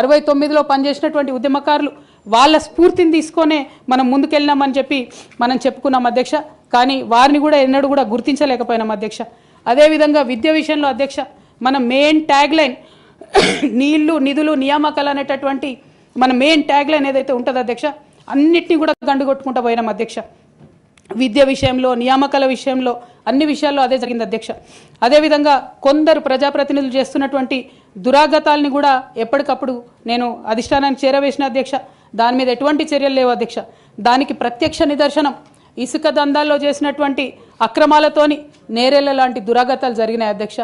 అరవై తొమ్మిదిలో పనిచేసినటువంటి ఉద్యమకారులు వాళ్ళ స్ఫూర్తిని తీసుకొనే మనం ముందుకెళ్ళినామని చెప్పి మనం చెప్పుకున్నాం అధ్యక్ష. కానీ వారిని కూడా ఎన్నడూ కూడా గుర్తించలేకపోయినాం అధ్యక్ష. అదేవిధంగా విద్య విషయంలో అధ్యక్ష మన మెయిన్ ట్యాగ్ లైన్ నీళ్ళు నిధులు నియామకాలు అనేటటువంటి మన మెయిన్ ట్యాగ్ లైన్ ఏదైతే ఉంటుందో అధ్యక్ష అన్నిటినీ కూడా గండుగొట్టుకుంటూ పోయినాం అధ్యక్ష. విద్య విషయంలో నియామకాల విషయంలో అన్ని విషయాల్లో అదే జరిగింది అధ్యక్ష. అదేవిధంగా కొందరు ప్రజాప్రతినిధులు చేస్తున్నటువంటి దురాగతాల్ని కూడా ఎప్పటికప్పుడు నేను అధిష్టానానికి చేరవేసిన అధ్యక్ష. దాని మీద ఎటువంటి చర్యలు లేవు అధ్యక్ష. దానికి ప్రత్యక్ష నిదర్శనం. ఇసుక దందాల్లో చేసినటువంటి అక్రమాలతోని నేరేళ్ళ లాంటి దురాగతాలు జరిగినాయి అధ్యక్ష.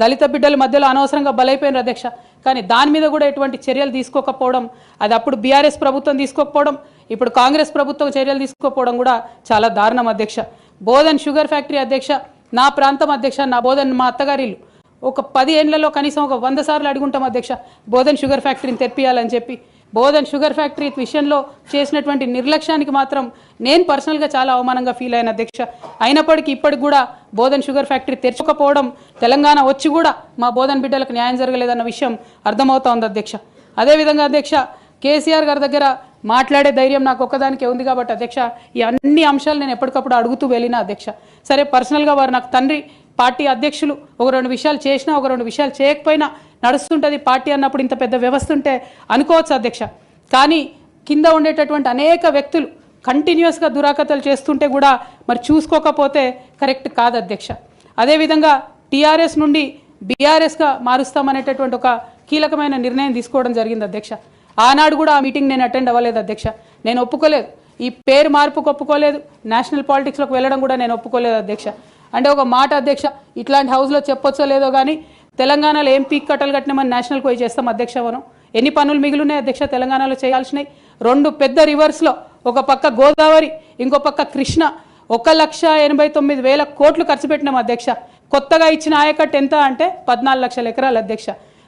దళిత బిడ్డల మధ్యలో అనవసరంగా బలైపోయిన అధ్యక్ష. కానీ దాని మీద కూడా ఎటువంటి చర్యలు తీసుకోకపోవడం అది అప్పుడు బీఆర్ఎస్ ప్రభుత్వం తీసుకోకపోవడం ఇప్పుడు కాంగ్రెస్ ప్రభుత్వం చర్యలు తీసుకోకపోవడం కూడా చాలా దారుణం అధ్యక్ష. బోధన్ షుగర్ ఫ్యాక్టరీ అధ్యక్ష నా ప్రాంతం అధ్యక్ష నా బోధన్ మా అత్తగారిలు ఒక పది ఏళ్ళలో కనీసం ఒక వంద సార్లు అడుగుంటాం అధ్యక్ష బోధన్ షుగర్ ఫ్యాక్టరీని తెప్పియాలని చెప్పి. బోధన్ షుగర్ ఫ్యాక్టరీ విషయంలో చేసినటువంటి నిర్లక్ష్యానికి మాత్రం నేను పర్సనల్గా చాలా అవమానంగా ఫీల్ అయిన అధ్యక్ష. అయినప్పటికీ ఇప్పటికి కూడా బోధన్ షుగర్ ఫ్యాక్టరీ తెరచుకపోవడం తెలంగాణ వచ్చి కూడా మా బోధన్ బిడ్డలకు న్యాయం జరగలేదన్న విషయం అర్థమవుతా ఉంది అధ్యక్ష. అదేవిధంగా అధ్యక్ష కేసీఆర్ గారి దగ్గర మాట్లాడే ధైర్యం నాకు ఒక్కదానికే ఉంది కాబట్టి అధ్యక్ష ఈ అన్ని అంశాలు నేను ఎప్పటికప్పుడు అడుగుతూ వెళ్ళిన అధ్యక్ష. సరే పర్సనల్గా వారు నాకు తండ్రి పార్టీ అధ్యక్షులు ఒక రెండు విషయాలు చేసినా ఒక రెండు విషయాలు చేయకపోయినా నడుస్తుంటుంది పార్టీ అన్నప్పుడు ఇంత పెద్ద వ్యవస్థ ఉంటే అనుకోవచ్చు అధ్యక్ష? కానీ కింద ఉండేటటువంటి అనేక వ్యక్తులు కంటిన్యూస్గా దురాకతలు చేస్తుంటే కూడా మరి చూసుకోకపోతే కరెక్ట్ కాదు అధ్యక్ష. అదేవిధంగా టీఆర్ఎస్ నుండి బీఆర్ఎస్గా మారుస్తామనేటటువంటి ఒక కీలకమైన నిర్ణయం తీసుకోవడం జరిగింది అధ్యక్ష. ఆనాడు కూడా ఆ మీటింగ్ నేను అటెండ్ అవ్వలేదు అధ్యక్ష. నేను ఒప్పుకోలేదు. ఈ పేరు మార్పుకు ఒప్పుకోలేదు. నేషనల్ పాలిటిక్స్లోకి వెళ్ళడం కూడా నేను ఒప్పుకోలేదు అధ్యక్ష. అంటే ఒక మాట అధ్యక్ష ఇట్లాంటి హౌస్లో చెప్పొచ్చో లేదో కానీ తెలంగాణలో ఏం పీక్ కట్టలు కట్టినామని నేషనల్కి పోయి చేస్తాం అధ్యక్ష మనం. ఎన్ని పనులు మిగిలినాయి అధ్యక్ష తెలంగాణలో చేయాల్సినవి రెండు పెద్ద రివర్స్లో ఒక పక్క గోదావరి ఇంకో పక్క కృష్ణ. ఒక లక్ష ఎనభై తొమ్మిది వేల కోట్లు ఖర్చు పెట్టినాం అధ్యక్ష. కొత్తగా ఇచ్చిన ఆయకట్టు ఎంత అంటే పద్నాలుగు లక్షల ఎకరాలు అధ్యక్ష.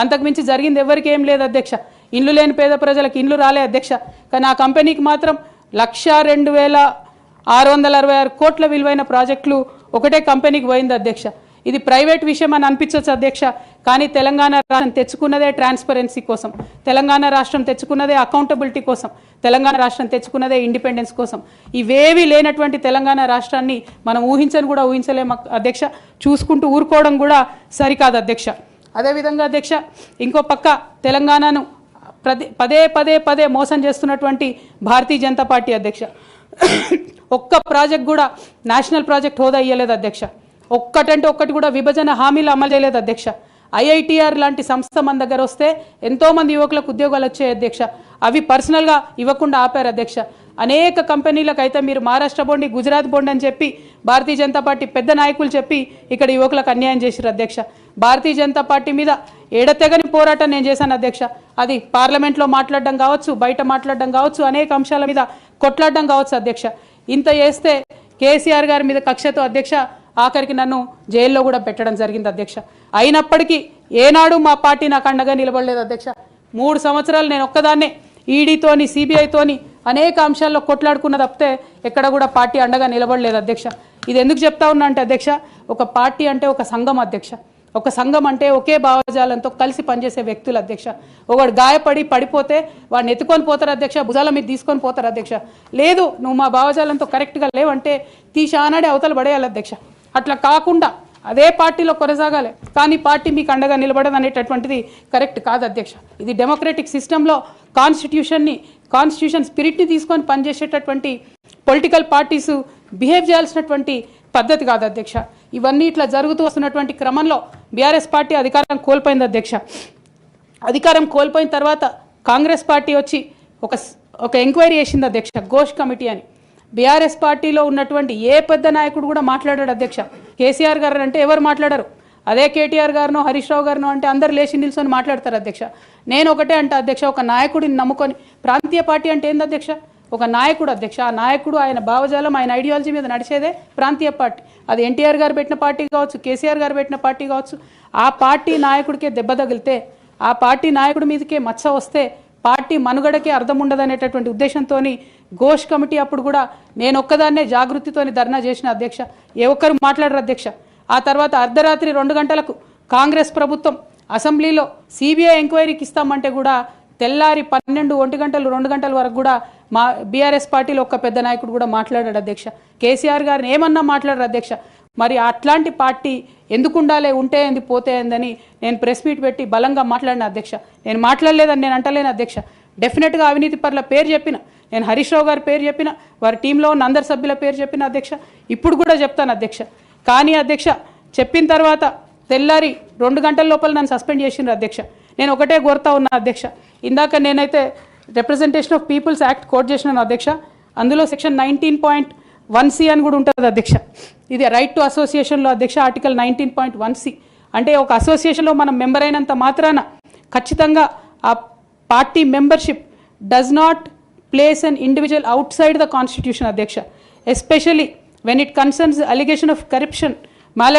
అంతకుమించి జరిగింది ఎవరికి ఏం లేదు అధ్యక్ష. ఇండ్లు లేని పేద ప్రజలకు ఇండ్లు రాలే అధ్యక్ష. కానీ ఆ కంపెనీకి మాత్రం లక్ష రెండు వేల ఆరు వందల అరవై ఆరు కోట్ల విలువైన ప్రాజెక్టులు ఒకటే కంపెనీకి పోయింది అధ్యక్ష. ఇది ప్రైవేట్ విషయం అని అనిపించవచ్చు అధ్యక్ష. కానీ తెలంగాణ రాష్ట్రం తెచ్చుకున్నదే ట్రాన్స్పరెన్సీ కోసం. తెలంగాణ రాష్ట్రం తెచ్చుకున్నదే అకౌంటబిలిటీ కోసం. తెలంగాణ రాష్ట్రం తెచ్చుకున్నదే ఇండిపెండెన్స్ కోసం. ఇవేవి లేనటువంటి తెలంగాణ రాష్ట్రాన్ని మనం ఊహించని కూడా ఊహించలేము అధ్యక్ష. చూసుకుంటూ ఊరుకోవడం కూడా సరికాదు అధ్యక్ష. అదేవిధంగా అధ్యక్ష ఇంకో పక్క తెలంగాణను ప్రతి పదే పదే పదే మోసం చేస్తున్నటువంటి భారతీయ జనతా పార్టీ అధ్యక్ష. ఒక్క ప్రాజెక్ట్ కూడా నేషనల్ ప్రాజెక్ట్ హోదా ఇయ్యలేదు అధ్యక్ష. ఒక్కటంటే ఒక్కటి కూడా విభజన హామీలు అమలు చేయలేదు అధ్యక్ష. ఐఐటిఆర్ లాంటి సంస్థ మన దగ్గర వస్తే ఎంతోమంది యువకులకు ఉద్యోగాలు వచ్చాయి అధ్యక్ష. అవి పర్సనల్గా ఇవ్వకుండా ఆపారు అధ్యక్ష. అనేక కంపెనీలకు అయితే మీరు మహారాష్ట్ర బోండి గుజరాత్ బోండి అని చెప్పి భారతీయ జనతా పార్టీ పెద్ద నాయకులు చెప్పి ఇక్కడ యువకులకు అన్యాయం చేశారు అధ్యక్ష. భారతీయ జనతా పార్టీ మీద ఎడతెగని పోరాటం నేను చేశాను అధ్యక్ష. అది పార్లమెంట్లో మాట్లాడడం కావచ్చు బయట మాట్లాడడం కావచ్చు అనేక అంశాల మీద కొట్లాడడం కావచ్చు అధ్యక్ష. ఇంత చేస్తే కేసీఆర్ గారి మీద కక్షతో అధ్యక్ష ఆఖరికి నన్ను జైల్లో కూడా పెట్టడం జరిగింది అధ్యక్ష. అయినప్పటికీ ఏనాడు మా పార్టీ నాకు అండగా నిలబడలేదు అధ్యక్ష. మూడు సంవత్సరాలు నేను ఒక్కదాన్నే ఈడీతోని సిబిఐతోని అనేక అంశాల్లో కొట్లాడుకున్న తప్పితే ఎక్కడ కూడా పార్టీ అండగా నిలబడలేదు అధ్యక్ష. ఇది ఎందుకు చెప్తా ఉన్నా అంటే అధ్యక్ష ఒక పార్టీ అంటే ఒక సంఘం అధ్యక్ష. ఒక సంఘం అంటే ఒకే భావజాలంతో కలిసి పనిచేసే వ్యక్తులు అధ్యక్ష. ఒకడు గాయపడి పడిపోతే వాడిని ఎత్తుకొని పోతారు అధ్యక్ష భుజాల మీద తీసుకొని పోతారు అధ్యక్ష. లేదు నువ్వు మా భావజాలంతో కరెక్ట్గా లేవంటే తీసానాడే అవతలు పడేయాలి అధ్యక్ష. అట్లా కాకుండా అదే పార్టీలో కొనసాగాలి. కానీ పార్టీ మీకు అండగా నిలబడదు అనేటటువంటిది కరెక్ట్ కాదు అధ్యక్ష. ఇది డెమోక్రటిక్ సిస్టంలో కాన్స్టిట్యూషన్ని కాన్స్టిట్యూషన్ స్పిరిట్ని తీసుకొని పనిచేసేటటువంటి పొలిటికల్ పార్టీస్ బిహేవ్ చేయాల్సినటువంటి పద్ధతి కాదు అధ్యక్ష. ఇవన్నీ ఇట్లా జరుగుతూ వస్తున్నటువంటి క్రమంలో బీఆర్ఎస్ పార్టీ అధికారం కోల్పోయింది అధ్యక్ష. అధికారం కోల్పోయిన తర్వాత కాంగ్రెస్ పార్టీ వచ్చి ఒక ఒక ఎంక్వైరీ చేసింది అధ్యక్ష ఘోష్ కమిటీ అని. బీఆర్ఎస్ పార్టీలో ఉన్నటువంటి ఏ పెద్ద నాయకుడు కూడా మాట్లాడాడు అధ్యక్ష. కేసీఆర్ గారు అంటే ఎవరు మాట్లాడరు? అదే కేటీఆర్ గారును హరీష్ రావు గారును అంటే అందరు లేచి నిల్చొని మాట్లాడతారు అధ్యక్ష. నేను ఒకటే అంటే అధ్యక్ష ఒక నాయకుడిని నమ్ముకొని. ప్రాంతీయ పార్టీ అంటే ఏంది అధ్యక్ష? ఒక నాయకుడు అధ్యక్ష ఆ నాయకుడు ఆయన భావజాలం ఆయన ఐడియాలజీ మీద నడిచేదే ప్రాంతీయ పార్టీ. అది ఎన్టీఆర్ గారు పెట్టిన పార్టీ కావచ్చు కేసీఆర్ గారు పెట్టిన పార్టీ కావచ్చు. ఆ పార్టీ నాయకుడికే దెబ్బ తగిలితే ఆ పార్టీ నాయకుడి మీదకే మచ్చ వస్తే పార్టీ మనుగడకే అర్థం ఉండదనేటటువంటి ఉద్దేశంతో ఘోష్ కమిటీ అప్పుడు కూడా నేను ఒక్కదాన్నే జాగృతితోని ధర్నా చేసిన అధ్యక్ష ఏ ఒక్కరు మాట్లాడరు అధ్యక్ష. ఆ తర్వాత అర్ధరాత్రి రెండు గంటలకు కాంగ్రెస్ ప్రభుత్వం అసెంబ్లీలో సిబిఐ ఎంక్వైరీకి ఇస్తామంటే కూడా తెల్లారి పన్నెండు ఒంటి గంటలు రెండు గంటల వరకు కూడా మా బీఆర్ఎస్ పార్టీలో ఒక్క పెద్ద నాయకుడు కూడా మాట్లాడాడు అధ్యక్ష. కేసీఆర్ గారిని ఏమన్నా మాట్లాడారు అధ్యక్ష? మరి అట్లాంటి పార్టీ ఎందుకు ఉండాలి ఉంటే ఏంది పోతే ఏందని నేను ప్రెస్ మీట్ పెట్టి బలంగా మాట్లాడిన అధ్యక్ష. నేను మాట్లాడలేదని నేను అంటలేను అధ్యక్ష. డెఫినెట్గా అవినీతి పరుల పేరు చెప్పిన నేను హరీష్ రావు గారి పేరు చెప్పిన వారి టీంలో ఉన్న అందరి సభ్యుల పేరు చెప్పిన అధ్యక్ష. ఇప్పుడు కూడా చెప్తాను అధ్యక్ష. కానీ అధ్యక్ష చెప్పిన తర్వాత తెల్లారి రెండు గంటల లోపల నన్ను సస్పెండ్ చేసిండ్రు అధ్యక్ష. నేను ఒకటే కోరుతా ఉన్నా అధ్యక్ష. ఇందాక నేనైతే representation of people's act quote చేసినాను అధ్యక్ష. అందులో section nineteen point one C అని కూడా ఉంటుంది అధ్యక్ష. ఇది రైట్ టు అసోసియేషన్లో అధ్యక్ష article nineteen point one C అంటే ఒక అసోసియేషన్లో మనం మెంబర్ అయినంత మాత్రాన ఖచ్చితంగా ఆ party membership does not place an individual outside the constitution అధ్యక్ష especially when it concerns allegation of corruption mal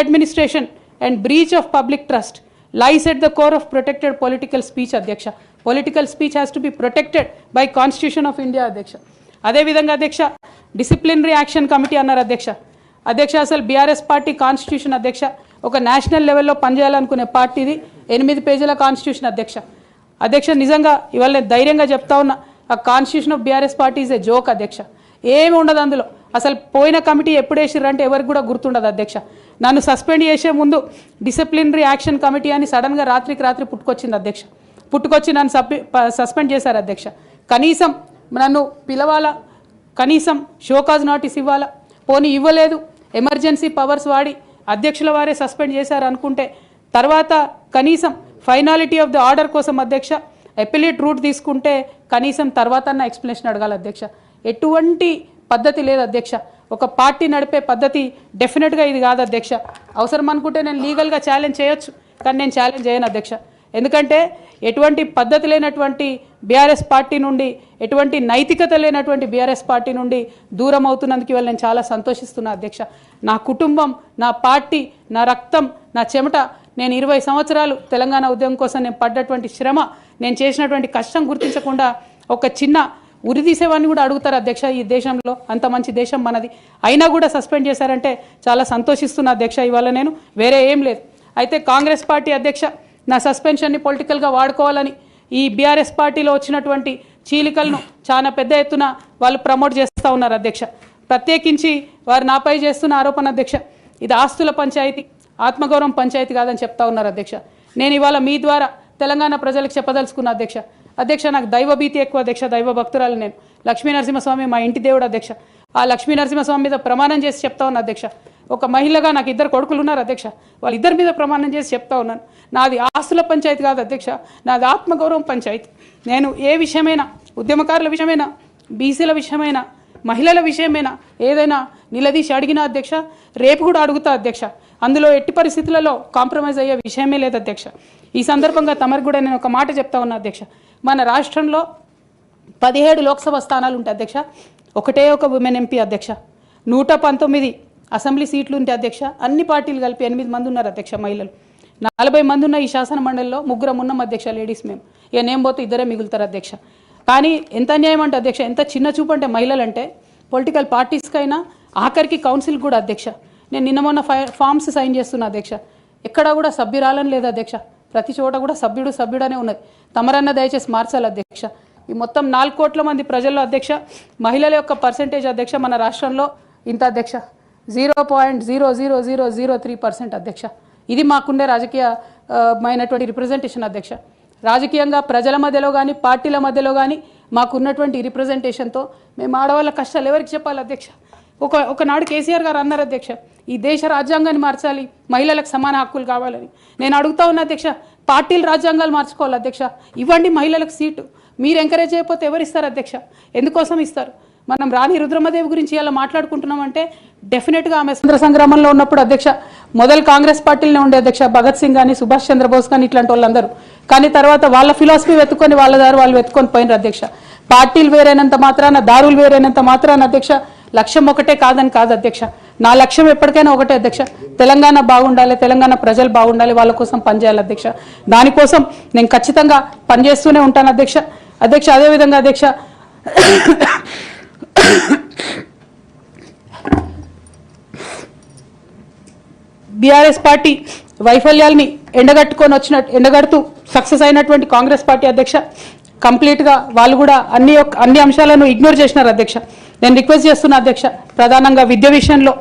and breach of public trust lies at the core of protected political speech అధ్యక్ష. Political speech has to be protected by constitution of India అధ్యక్ష అదేవిధంగా అధ్యక్ష disciplinary action committee అన్నారు అధ్యక్ష. అధ్యక్ష అసలు BRS party constitution అధ్యక్ష ఒక నేషనల్ లెవెల్లో పనిచేయాలనుకునే పార్టీది ఎనిమిది పేజీల కాన్స్టిట్యూషన్ అధ్యక్ష. అధ్యక్ష నిజంగా ఇవాళ నేను ధైర్యంగా చెప్తా ఉన్నా ఆ constitution of BRS party is a joke అధ్యక్ష. ఏమి ఉండదు అందులో. అసలు పోయిన కమిటీ ఎప్పుడు వేసిర్రంటే ఎవరికి కూడా గుర్తుండదు అధ్యక్ష. నన్ను సస్పెండ్ చేసే ముందు డిసిప్లినరీ యాక్షన్ కమిటీ అని సడన్గా రాత్రికి రాత్రి పుట్టుకొచ్చింది అధ్యక్ష. పుట్టుకొచ్చి నన్ను సప్పి సస్పెండ్ చేశారు అధ్యక్ష. కనీసం నన్ను పిలవాలా? కనీసం షోకాజ్ నోటీస్ ఇవ్వాలా? పోనీ ఇవ్వలేదు. ఎమర్జెన్సీ పవర్స్ వాడి అధ్యక్షుల వారే సస్పెండ్ చేశారు అనుకుంటే తర్వాత కనీసం ఫైనాలిటీ ఆఫ్ ద ఆర్డర్ కోసం అధ్యక్ష ఎపిలేట్ రూట్ తీసుకుంటే కనీసం తర్వాత ఎక్స్ప్లెనేషన్ అడగాలి అధ్యక్ష. ఎటువంటి పద్ధతి లేదు అధ్యక్ష. ఒక పార్టీ నడిపే పద్ధతి డెఫినెట్గా ఇది కాదు అధ్యక్ష. అవసరం అనుకుంటే నేను లీగల్గా ఛాలెంజ్ చేయొచ్చు కానీ నేను ఛాలెంజ్ చేయను అధ్యక్ష. ఎందుకంటే ఎటువంటి పద్ధతి లేనటువంటి బీఆర్ఎస్ పార్టీ నుండి ఎటువంటి నైతికత లేనటువంటి బీఆర్ఎస్ పార్టీ నుండి దూరం అవుతున్నందుకు ఇవాళ నేను చాలా సంతోషిస్తున్నా అధ్యక్ష. నా కుటుంబం నా పార్టీ నా రక్తం నా చెమట నేను ఇరవై సంవత్సరాలు తెలంగాణ ఉద్యమం కోసం నేను పడ్డటువంటి శ్రమ నేను చేసినటువంటి కష్టం గుర్తించకుండా ఒక చిన్న ఉరి తీసేవాడిని కూడా అడుగుతారు అధ్యక్ష? ఈ దేశంలో అంత మంచి దేశం మనది. అయినా కూడా సస్పెండ్ చేశారంటే చాలా సంతోషిస్తున్నా అధ్యక్ష ఇవాళ నేను. వేరే ఏం లేదు. అయితే కాంగ్రెస్ పార్టీ అధ్యక్ష నా సస్పెన్షన్ని పొలిటికల్గా వాడుకోవాలని ఈ బీఆర్ఎస్ పార్టీలో వచ్చినటువంటి చీలికలను చాలా పెద్ద ఎత్తున వాళ్ళు ప్రమోట్ చేస్తూ ఉన్నారు అధ్యక్ష. ప్రత్యేకించి వారు నాపై చేస్తున్న ఆరోపణ అధ్యక్ష ఇది ఆస్తుల పంచాయతీ ఆత్మగౌరవం పంచాయతీ కాదని చెప్తా ఉన్నారు అధ్యక్ష. నేను ఇవాళ మీ ద్వారా తెలంగాణ ప్రజలకు చెప్పదలుచుకున్న అధ్యక్ష అధ్యక్ష నాకు దైవభీతి ఎక్కువ అధ్యక్ష దైవ భక్తురాలు నేను. లక్ష్మీ నరసింహస్వామి మా ఇంటి దేవుడు అధ్యక్ష. ఆ లక్ష్మీ నరసింహస్వామి మీద ప్రమాణం చేసి చెప్తా ఉన్నా అధ్యక్ష. ఒక మహిళగా నాకు ఇద్దరు కొడుకులు ఉన్నారు అధ్యక్ష. వాళ్ళిద్దరి మీద ప్రమాణం చేసి చెప్తా ఉన్నాను. నాది ఆస్తుల పంచాయతీ కాదు అధ్యక్ష. నాది ఆత్మగౌరవం పంచాయతీ. నేను ఏ విషయమైనా ఉద్యమకారుల విషయమైనా బీసీల విషయమైనా మహిళల విషయమైనా ఏదైనా నిలదీసి అడిగినా అధ్యక్ష రేపు కూడా అడుగుతా అధ్యక్ష. అందులో ఎట్టి పరిస్థితులలో కాంప్రమైజ్ అయ్యే విషయమే లేదు అధ్యక్ష. ఈ సందర్భంగా తమరికి కూడా నేను ఒక మాట చెప్తా ఉన్నా అధ్యక్ష. మన రాష్ట్రంలో పదిహేడు లోక్సభ స్థానాలు ఉంటాయి అధ్యక్ష. ఒకటే ఒక ఉమెన్ ఎంపీ అధ్యక్ష. నూట పంతొమ్మిది అసెంబ్లీ సీట్లు ఉంటే అధ్యక్ష అన్ని పార్టీలు కలిపి ఎనిమిది మంది ఉన్నారు అధ్యక్ష మహిళలు. నలభై మంది ఉన్న ఈ శాసన మండలిలో ముగ్గురం ఉన్నాం అధ్యక్ష లేడీస్ మేము ఇక నేను పోతే ఇద్దరే మిగులుతారు అధ్యక్ష. కానీ ఎంత అన్యాయం అంటే అధ్యక్ష ఎంత చిన్న చూపు అంటే మహిళలు అంటే పొలిటికల్ పార్టీస్కైనా ఆఖరికి కౌన్సిల్ కూడా అధ్యక్ష. నేను నిన్న మొన్న ఫామ్స్ సైన్ చేస్తున్నా అధ్యక్ష. ఎక్కడా కూడా సభ్యురాలని లేదు అధ్యక్ష. ప్రతి చోట కూడా సభ్యుడు సభ్యుడనే ఉన్నది. తమరన్న దయచేసి మార్చాలి అధ్యక్ష. ఈ మొత్తం నాలుగు కోట్ల మంది ప్రజల్లో అధ్యక్ష మహిళల యొక్క పర్సంటేజ్ అధ్యక్ష మన రాష్ట్రంలో. ఇంత అధ్యక్ష. Zero point zero zero zero zero three percent అధ్యక్ష. ఇది మాకుండే రాజకీయ మైనటువంటి రిప్రజెంటేషన్ అధ్యక్ష. రాజకీయంగా ప్రజల మధ్యలో కానీ పార్టీల మధ్యలో కానీ మాకున్నటువంటి రిప్రజెంటేషన్తో మేము ఆడవాళ్ళ కష్టాలు ఎవరికి చెప్పాలి అధ్యక్ష? ఒక ఒకనాడు కేసీఆర్ గారు అన్నారు అధ్యక్ష ఈ దేశ రాజ్యాంగాన్ని మార్చాలి మహిళలకు సమాన హక్కులు కావాలని. నేను అడుగుతా ఉన్నా అధ్యక్ష పార్టీలు రాజ్యాంగాలు మార్చుకోవాలి అధ్యక్ష ఇవ్వండి మహిళలకు సీటు. మీరు ఎంకరేజ్ చేయకపోతే ఎవరు ఇస్తారు అధ్యక్ష? ఎందుకోసం ఇస్తారు? మనం రాణి రుద్రమదేవి గురించి ఇలా మాట్లాడుకుంటున్నామంటే డెఫినెట్గా ఆమె స్వతంత్ర సంగ్రామంలో ఉన్నప్పుడు అధ్యక్ష మొదలు కాంగ్రెస్ పార్టీలోనే ఉండే అధ్యక్ష భగత్ సింగ్ కానీ సుభాష్ చంద్రబోస్ కానీ ఇట్లాంటి వాళ్ళందరూ. కానీ తర్వాత వాళ్ళ ఫిలాసఫీ వెతుక్కొని వాళ్ళ దారు వాళ్ళు వెతుక్కొని పోయినారు అధ్యక్ష. పార్టీలు వేరైనంత మాత్రాన దారులు వేరైనంత మాత్రాన అధ్యక్ష లక్ష్యం ఒకటే కాదని కాదు అధ్యక్ష. నా లక్ష్యం ఎప్పటికైనా ఒకటే అధ్యక్ష. తెలంగాణ బాగుండాలి తెలంగాణ ప్రజలు బాగుండాలి వాళ్ళ కోసం పనిచేయాలి అధ్యక్ష. దానికోసం నేను ఖచ్చితంగా పనిచేస్తూనే ఉంటాను అధ్యక్ష. అధ్యక్ష అదేవిధంగా అధ్యక్ష బీఆర్ఎస్ పార్టీ వైఫల్యాల్ని ఎండగట్టుకొని వచ్చిన ఎండగడుతూ సక్సెస్ అయినటువంటి కాంగ్రెస్ పార్టీ అధ్యక్ష కంప్లీట్గా వాళ్ళు కూడా అన్ని అన్ని అంశాలను ఇగ్నోర్ చేసినారు అధ్యక్ష. నేను రిక్వెస్ట్ చేస్తున్నా అధ్యక్ష ప్రధానంగా విద్య విషయంలో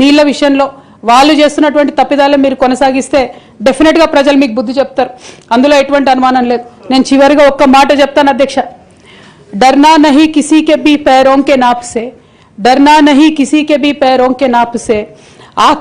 నీళ్ళ విషయంలో వాళ్ళు చేస్తున్నటువంటి తప్పిదాలు మీరు కొనసాగిస్తే డెఫినెట్గా ప్రజలు మీకు బుద్ధి చెప్తారు. అందులో ఎటువంటి అనుమానం లేదు. నేను చివరిగా ఒక్క మాట చెప్తాను అధ్యక్ష. डरना नहीं किसी के भी पैरों के नाप से, डरना नहीं किसी के भी पैरों के नाप से।